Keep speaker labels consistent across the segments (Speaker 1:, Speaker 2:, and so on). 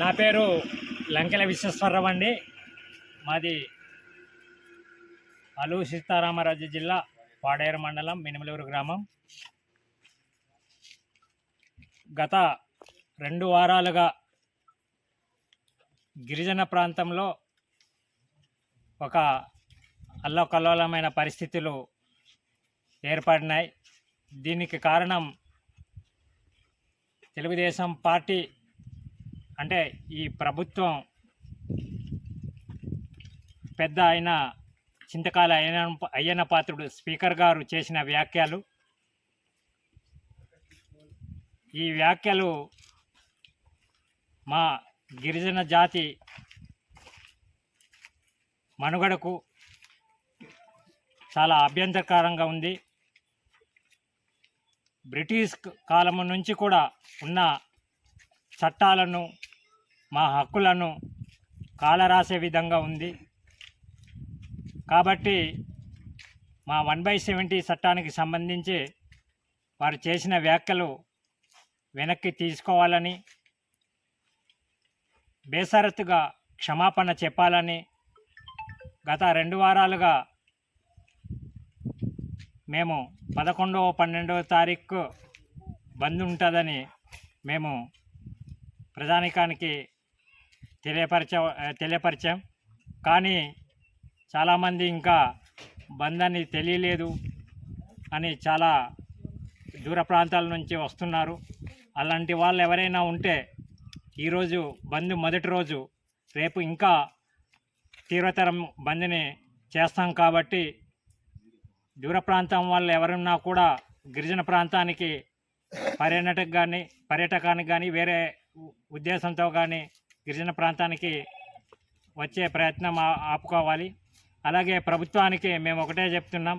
Speaker 1: నా పేరు లంకెల విశ్వేశ్వరరావు అండి. మాది అలు సీతారామరాజు జిల్లా పాడేరు మండలం మినిమలూరు గ్రామం. గత రెండు వారాలుగా గిరిజన ప్రాంతంలో ఒక అల్లకల్లోలమైన పరిస్థితులు ఏర్పడినాయి. దీనికి కారణం తెలుగుదేశం పార్టీ అంటే ఈ ప్రభుత్వం పెద్ద అయిన చింతకాల అయ్యన అయ్యన్న పాత్రుడు స్పీకర్ గారు చేసిన వ్యాఖ్యలు. ఈ వ్యాఖ్యలు మా గిరిజన జాతి మనుగడకు చాలా అభ్యంతరకరంగా ఉంది. బ్రిటిష్ కాలం నుంచి కూడా ఉన్న చట్టాలను మా హక్కులను కాలరాసే విధంగా ఉంది. కాబట్టి మా వన్ బై సెవెంటీ చట్టానికి సంబంధించి వారు చేసిన వ్యాఖ్యలు వెనక్కి తీసుకోవాలని బేసరత్తుగా క్షమాపణ చెప్పాలని గత రెండు వారాలుగా మేము పదకొండవ పన్నెండవ తారీఖు బంద్ ఉంటుందని మేము ప్రజానికానికి తెలియపరచ తెలియపరిచాం. కానీ చాలామంది ఇంకా బంద్ అని తెలియలేదు అని చాలా దూర ప్రాంతాల నుంచి వస్తున్నారు. అలాంటి వాళ్ళు ఎవరైనా ఉంటే ఈరోజు బంద్ మొదటి రోజు రేపు ఇంకా తీవ్రతరం బంద్ని చేస్తాం కాబట్టి దూర ప్రాంతం వాళ్ళు ఎవరున్నా కూడా గిరిజన ప్రాంతానికి పర్యటనకు కానీ పర్యటకానికి కానీ వేరే ఉద్దేశంతో కానీ గిరిజన ప్రాంతానికి వచ్చే ప్రయత్నం ఆపుకోవాలి. అలాగే ప్రభుత్వానికి మేము ఒకటే చెప్తున్నాం.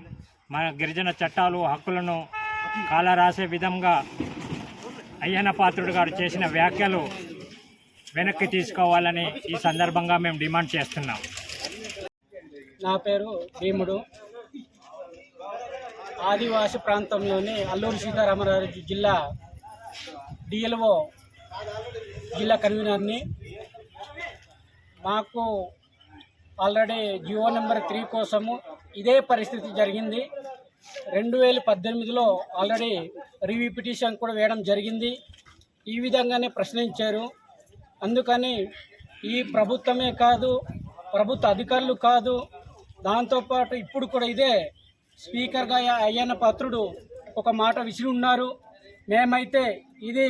Speaker 1: మన గిరిజన చట్టాలు హక్కులను కాలరాసే విధంగా అయ్యన పాత్రుడు గారు చేసిన వ్యాఖ్యలు వెనక్కి తీసుకోవాలని ఈ సందర్భంగా మేము డిమాండ్ చేస్తున్నాం.
Speaker 2: నా పేరు భీముడు. ఆదివాసి ప్రాంతంలోని అల్లూరు సీతారామరాజు జిల్లా డిఎల్ఓ జిల్లా కన్వీనర్ని మాకు ఆల్రెడీ జియో నెంబర్ త్రీ కోసము ఇదే పరిస్థితి జరిగింది. రెండు వేల పద్దెనిమిదిలో ఆల్రెడీ రివ్యూ పిటిషన్ కూడా వేయడం జరిగింది. ఈ విధంగానే ప్రశ్నించారు. అందుకని ఈ ప్రభుత్వమే కాదు ప్రభుత్వ అధికారులు కాదు దాంతోపాటు ఇప్పుడు కూడా ఇదే స్పీకర్గా అయ్యన్న పాత్రుడు ఒక మాట విసిరి ఉన్నారు. మేమైతే ఇది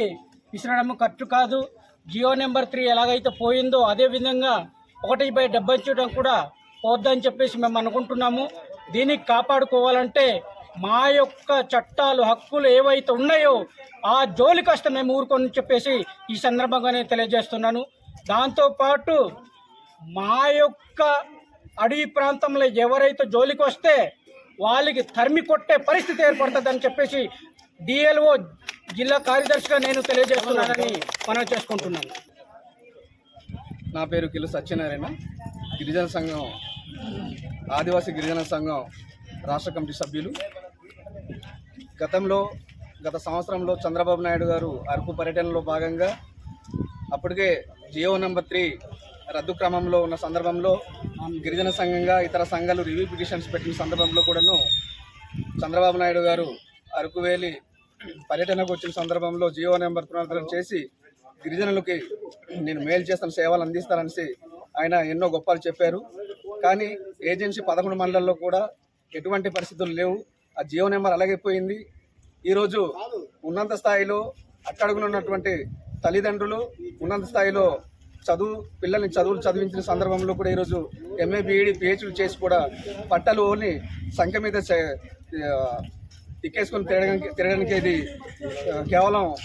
Speaker 2: విసిరడం ఖర్చు కాదు. జియో నెంబర్ త్రీ ఎలాగైతే పోయిందో అదే విధంగా ఒకటి బై డెబ్బై చూడడం కూడా పోద్దని చెప్పేసి మేము అనుకుంటున్నాము. దీనికి కాపాడుకోవాలంటే మా యొక్క చట్టాలు హక్కులు ఏవైతే ఉన్నాయో ఆ జోలి కష్టం మేము ఊరుకొని చెప్పేసి ఈ సందర్భంగానే తెలియజేస్తున్నాను. దాంతోపాటు మా యొక్క అడవి ప్రాంతంలో ఎవరైతే జోలికి వస్తే వాళ్ళకి తరిమి కొట్టే పరిస్థితి ఏర్పడుతుందని చెప్పేసి డిఎల్ఓ జిల్లా కార్యదర్శిగా నేను తెలియజేస్తున్నానని మనం చేసుకుంటున్నాను.
Speaker 3: నా పేరు కిలు సత్యనారాయణ. గిరిజన సంఘం ఆదివాసీ గిరిజన సంఘం రాష్ట్ర కమిటీ సభ్యులు. గతంలో గత సంవత్సరంలో చంద్రబాబు నాయుడు గారు అరకు పర్యటనలో భాగంగా అప్పటికే జియో నెంబర్ త్రీ రద్దు క్రమంలో ఉన్న సందర్భంలో గిరిజన సంఘంగా ఇతర సంఘాలు రివ్యూ పిటిషన్స్ పెట్టిన సందర్భంలో కూడాను చంద్రబాబు నాయుడు గారు అరకు వేలి పర్యటనకు వచ్చిన సందర్భంలో జియో నెంబర్ పునరుద్ధరణ చేసి గిరిజనులకి నేను మేలు చేస్తాను సేవలు అందిస్తానని ఆయన ఎన్నో గొప్పలు చెప్పారు. కానీ ఏజెన్సీ పదకొండు మండలాల్లో కూడా ఎటువంటి పరిస్థితులు లేవు. ఆ జియో నెంబర్ అలాగే పోయింది. ఈరోజు ఉన్నత స్థాయిలో అట్టడుగున ఉన్నటువంటి తల్లిదండ్రులు ఉన్నత స్థాయిలో చదువు పిల్లల్ని చదువులు చదివించిన సందర్భంలో కూడా ఈరోజు ఎంఏ బీఈడి పిహెచ్డి చేసి కూడా పట్టలు ఓని సంఖ్య మీద తిక్కేసుకొని తిరగడానికి తిరగడానికి ఇది కేవలం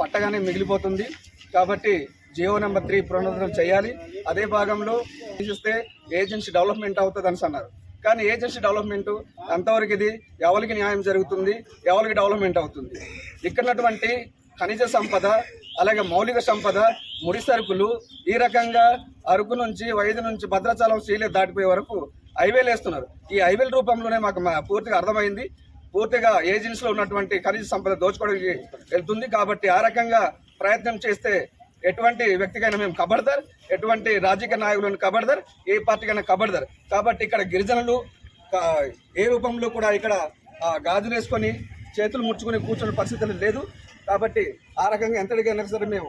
Speaker 3: పట్టగానే మిగిలిపోతుంది. కాబట్టి జియో నెంబర్ త్రీ పునరుద్ధరణ చేయాలి. అదే భాగంలో చూస్తే ఏజెన్సీ డెవలప్మెంట్ అవుతుంది అని అన్నారు కానీ ఏజెన్సీ డెవలప్మెంట్ ఎంతవరకు ఇది ఎవరికి న్యాయం జరుగుతుంది ఎవరికి డెవలప్మెంట్ అవుతుంది? ఇక్కడటువంటి ఖనిజ సంపద అలాగే మౌలిక సంపద ముడి సరుకులు ఈ రకంగా అరకు నుంచి వైద్య నుంచి భద్రాచలం శ్రీలే దాటిపోయే వరకు హైవేలు వేస్తున్నారు. ఈ హైవేల రూపంలోనే మాకు మా- పూర్తిగా అర్థమైంది. పూర్తిగా ఏజెన్సీలో ఉన్నటువంటి ఖనిజ సంపద దోచుకోవడానికి వెళ్తుంది కాబట్టి ఆ రకంగా ప్రయత్నం చేస్తే ఎటువంటి వ్యక్తికైనా మేము కబడదార్ ఎటువంటి రాజకీయ నాయకులను కబడదార్ ఏ పార్టీకైనా కబడదార్ కాబట్టి ఇక్కడ గిరిజనులు ఏ రూపంలో కూడా ఇక్కడ ఆ, గాజులు వేసుకొని చేతులు ముడుచుకొని కూర్చున్న పరిస్థితులు లేదు. కాబట్టి ఆ రకంగా ఎంతటికైనా సరే మేము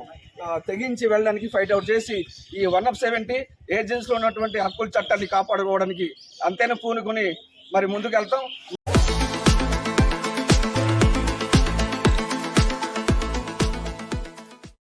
Speaker 3: తెగించి వెళ్ళడానికి ఫైట్ అవుట్ చేసి ఈ వన్ ఆఫ్ సెవెంటీ ఏజెన్సీలో ఉన్నటువంటి హక్కుల చట్టాన్ని కాపాడుకోవడానికి అంతైనా పూనుకొని మరి ముందుకు వెళ్తాం